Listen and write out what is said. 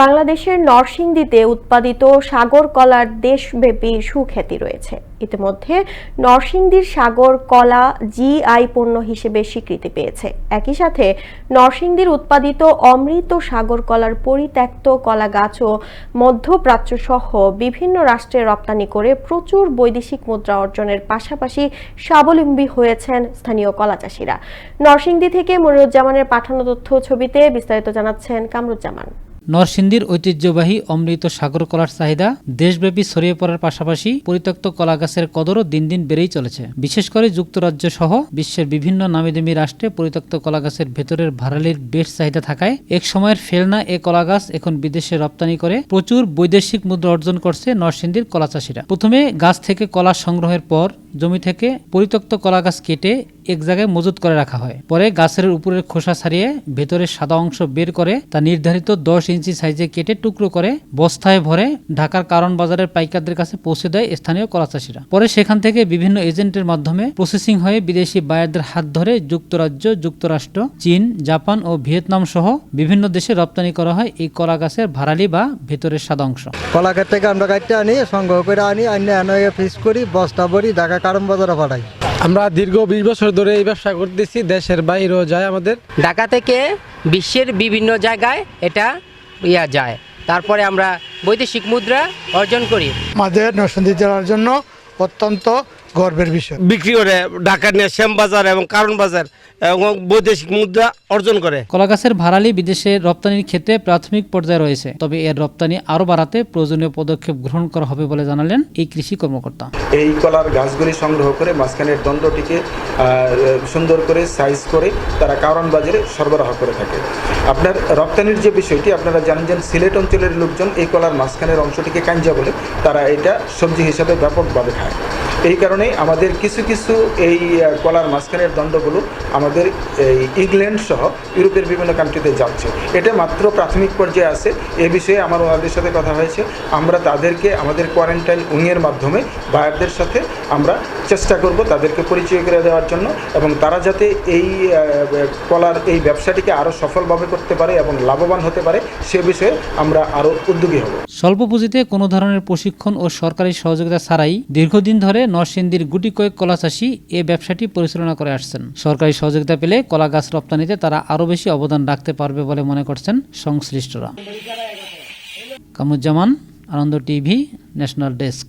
বাংলাদেশের নরসিংদীতে উৎপাদিত সাগর কলার দেশব্যাপী সুখ্যাতি রয়েছে। ইতিমধ্যে নরসিংদীর সাগর কলা জিআই পণ্য হিসেবে স্বীকৃতি পেয়েছে। একই সাথে নরসিংদীর উৎপাদিত অমৃত সাগর কলার পরিত্যক্ত কলা গাছও মধ্যপ্রাচ্য সহ বিভিন্ন রাষ্ট্রে রপ্তানি করে প্রচুর বৈদেশিক মুদ্রা অর্জনের পাশাপাশি স্বাবলম্বী হয়েছেন স্থানীয় কলা চাষিরা। নরসিংদী থেকে মনিরুজ্জামানের পাঠানো তথ্য ছবিতে বিস্তারিত জানাচ্ছেন কামরুজ্জামান। নরসিংদীর ঐতিহ্যবাহী অমৃত সাগর কলার চাহিদা দেশব্যাপী ছড়িয়ে পড়ার পাশাপাশি পরিত্যক্ত কলা গাছের কদরও দিন দিন বেড়েই চলেছে। বিশেষ করে যুক্তরাজ্য সহ বিশ্বের বিভিন্ন নামিদামি রাষ্ট্রে পরিত্যক্ত কলা গাছের ভেতরের ভাড়ালির বেশ চাহিদা থাকায় এক সময়ের ফেলনা এ কলা গাছ এখন বিদেশে রপ্তানি করে প্রচুর বৈদেশিক মুদ্রা অর্জন করছে নরসিংদীর কলা চাষিরা। প্রথমে গাছ থেকে কলা সংগ্রহের পর জমি থেকে পরিত্যক্ত কলা গাছ কেটে এক জায়গায় মজুত করে রাখা হয়। পরে গাছের উপরের খোসা ছাড়িয়ে ভেতরের সাদা অংশ বের করে তা নির্ধারিত দশ ইঞ্চি সাইজে কেটে টুকরো করে বস্তায় ভরে ঢাকার কারণ বাজারের পাইকারদের কাছে পৌঁছে দেয় স্থানীয় কলা চাষিরা। পরে সেখান থেকে বিভিন্ন এজেন্টের মাধ্যমে প্রসেসিং হয়ে বিদেশি বায়ারদের হাত ধরে যুক্তরাজ্য যুক্তরাষ্ট্র চীন জাপান ও ভিয়েতনাম সহ বিভিন্ন দেশে রপ্তানি করা হয় এই কলা গাছের ভাড়ালি বা ভেতরের সাদা অংশ। কলাঘাট থেকে আমরা গাছটা আনি সংগ্রহ করে আনি আনি এনে ফিস করি বস্তা ভরি ঢাকা কারণ বাজারে পাঠাই। আমরা দীর্ঘ বিশ বছর ধরে এই ব্যবসা করতেছি দেশের বাইরেও যায় আমাদের। ঢাকা থেকে বিশ্বের বিভিন্ন জায়গায় এটা ইয়া যায়। তারপরে আমরা বৈদেশিক মুদ্রা অর্জন করি। আমাদের নরসিংদী জেলার জন্য অত্যন্ত গর্বের বিষয়। বিক্রি করে ঢাকা নিয়ে শ্যামবাজার এবং কারণ বাজার এবং বৈদেশিক মুদ্রা অর্জন করে। কলা গাছের ভাড়ালি বিদেশে রপ্তানির ক্ষেত্রে প্রাথমিক পর্যায়ে রয়েছে তবে এর রপ্তানি আরও বাড়াতে প্রয়োজনীয় পদক্ষেপ গ্রহণ করা হবে বলে জানালেন এই কৃষি কর্মকর্তা। এই কলার গাছগুলি সংগ্রহ করে মাঝখানের দণ্ডটিকে আহ, সুন্দর করে সাইজ করে তারা কারণ বাজারে সরবরাহ করে থাকে। আপনার রপ্তানির যে বিষয়টি আপনারা জানেন যে সিলেট অঞ্চলের লোকজন এই কলার মাঝখানের অংশটিকে কাঞ্জা বলে তারা এটা সবজি হিসাবে ব্যাপকভাবে খায়। এই কারণে আমাদের কিছু কিছু এই কলার মাঝখানের দণ্ডগুলো আমাদের এই ইংল্যান্ড সহ ইউরোপের বিভিন্ন কান্ট্রিতে যাচ্ছে। এটা মাত্র প্রাথমিক পর্যায়ে আছে। এ বিষয়ে আমার ওনাদের সাথে কথা হয়েছে। আমরা তাদেরকে, আমাদের কোয়ারেন্টাইন উইংয়ের মাধ্যমে বায়ারদের সাথে আমরা চেষ্টা করব তাদেরকে পরিচয় করে দেওয়ার জন্য এবং তারা যাতে এই কলার এই ব্যবসাটিকে আরও সফলভাবে করতে পারে এবং লাভবান হতে পারে, সে বিষয়ে আমরা আরও উদ্যোগী হব। স্বল্প পুঁজিতে কোনো ধরনের প্রশিক্ষণ ও সরকারি সহযোগিতা ছাড়াই দীর্ঘদিন ধরে নরসিংদীর গুটি কয়েক কলা চাষী এ ব্যবসাটি পরিচালনা করে আসছেন। সরকারি সহযোগিতা পেলে কলা গাছ রপ্তানিতে তারা আরও বেশি অবদান রাখতে পারবে বলে মনে করছেন সংশ্লিষ্টরা। Kamruzzaman, Ananda TV, national desk.